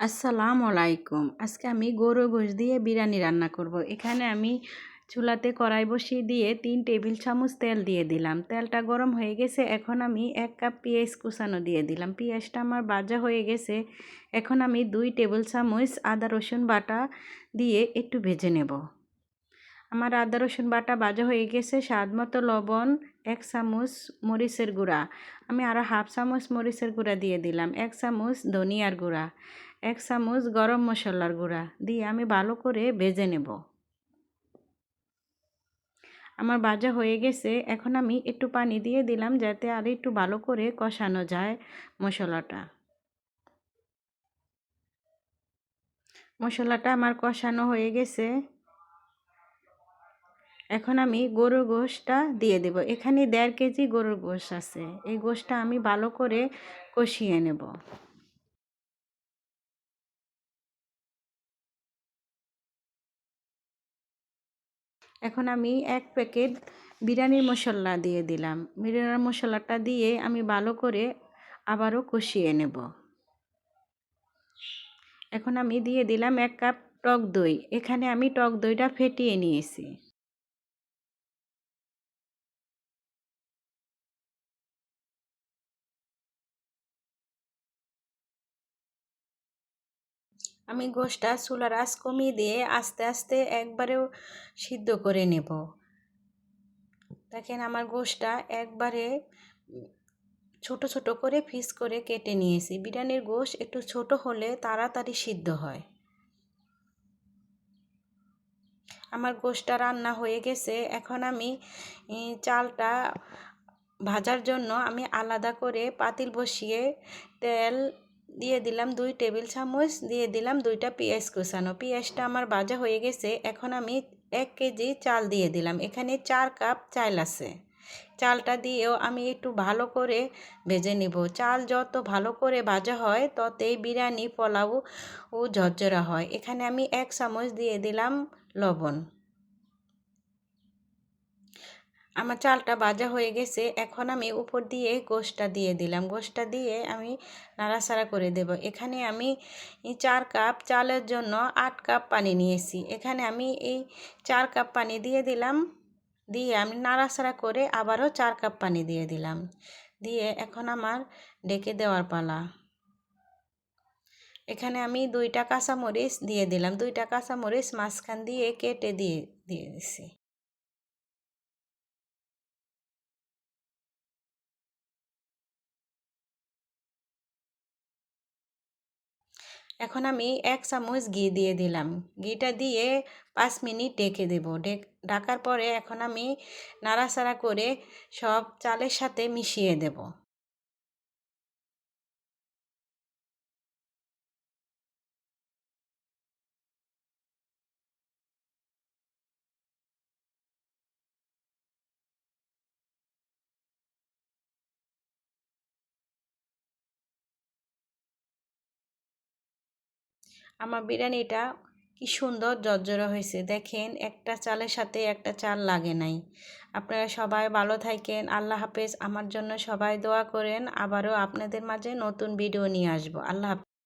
আসসালামু আলাইকুম। আজকে আমি গরু গোশ দিয়ে বিরিয়ানি রান্না করব। এখানে আমি চুলাতে কড়াই বসিয়ে দিয়ে তিন টেবিল চামচ তেল দিয়ে দিলাম। তেলটা গরম হয়ে গেছে। এখন আমি এক কাপ পেঁয়াজ কুচানো দিয়ে দিলাম। পেঁয়াজটা আমার ভাজা হয়ে গেছে। এখন আমি দুই টেবিল চামচ আদা, রসুন বাটা দিয়ে একটু ভেজে নেব। আমার আদা, রসুন বাটা ভাজা হয়ে গেছে। স্বাদ মতো লবণ, এক চামচ মরিচের গুঁড়া। আমি আরও হাফ চামচ মরিচের গুঁড়া দিয়ে দিলাম। এক চামচ ধনিয়ার গুঁড়া। এক চামচ গরম মশলার গুঁড়া দিয়ে আমি ভালো করে ভেজে নেব। আমার ভাজা হয়ে গেছে, এখন আমি একটু পানি দিয়ে দিলাম যাতে আর একটু ভালো করে কষানো যায় মশলাটা। মশলাটা আমার কষানো হয়ে গেছে। এখন আমি গরুর গোশটা দিয়ে দেব। এখানে দেড় কেজি গরুর গোশ আছে। এই গোশটা আমি ভালো করে কষিয়ে নেব। এখন আমি এক প্যাকেট বিরিয়ানির মশলা দিয়ে দিলাম। বিরিয়ানির মশলাটা দিয়ে আমি ভালো করে আবারও কষিয়ে নেব। এখন আমি দিয়ে দিলাম এক কাপ টক দই। এখানে আমি টক দইটা ফেটিয়ে নিয়েছি। আমি গোশটা চুলার আঁচ কমিয়ে দিয়ে আস্তে আস্তে একবারেও সিদ্ধ করে নেব। দেখেন আমার গোশটা একবারে ছোট ছোট করে ফিস করে কেটে নিয়েছি। বিরিয়ানির গোশ একটু ছোট হলে তাড়াতাড়ি সিদ্ধ হয়। আমার গোশটা রান্না হয়ে গেছে। এখন আমি চালটা ভাজার জন্য আমি আলাদা করে পাতিল বসিয়ে তেল দিয়ে দিলাম দুই টেবিল চামচ, দিয়ে দিলাম দুইটা পেঁয়াজ কুচানো। পেঁয়াজটা আমার ভাজা হয়ে গেছে, এখন আমি এক কেজি চাল দিয়ে দিলাম। এখানে চার কাপ চাল আছে। চালটা দিয়েও আমি একটু ভালো করে ভেজে নিব। চাল যত ভালো করে ভাজা হয়, ততই বিরিয়ানি, পোলাও ও ঝরঝরা হয়। এখানে আমি এক চামচ দিয়ে দিলাম লবণ। আমার চালটা ভাজা হয়ে গেছে, এখন আমি উপর দিয়ে গোশটা দিয়ে দিলাম। গোশটা দিয়ে আমি নাড়াচাড়া করে দেব। এখানে আমি চার কাপ চালের জন্য আট কাপ পানি নিয়েছি। এখানে আমি এই চার কাপ পানি দিয়ে দিলাম। দিয়ে আমি নাড়াচাড়া করে আবারও চার কাপ পানি দিয়ে দিলাম। দিয়ে এখন আমার ডেকে দেওয়ার পালা। এখানে আমি দুইটা কাঁচামরিচ দিয়ে দিলাম। দুইটা কাঁচামরিচ মাঝখান দিয়ে কেটে দিয়ে দিয়ে এখন আমি এক চামচ ঘি দিয়ে দিলাম। ঘিটা দিয়ে পাঁচ মিনিট ডেকে দেবো। ডাকার পরে এখন আমি নাড়াচাড়া করে সব চালের সাথে মিশিয়ে দেব। আমার বিরিয়ানিটা কি সুন্দর জর্জরা হয়েছে। দেখেন, একটা চালের সাথে একটা চাল লাগে নাই। আপনারা সবাই ভালো থাকেন, আল্লাহ হাফেজ। আমার জন্য সবাই দোয়া করেন। আবারও আপনাদের মাঝে নতুন ভিডিও নিয়ে আসব। আল্লাহ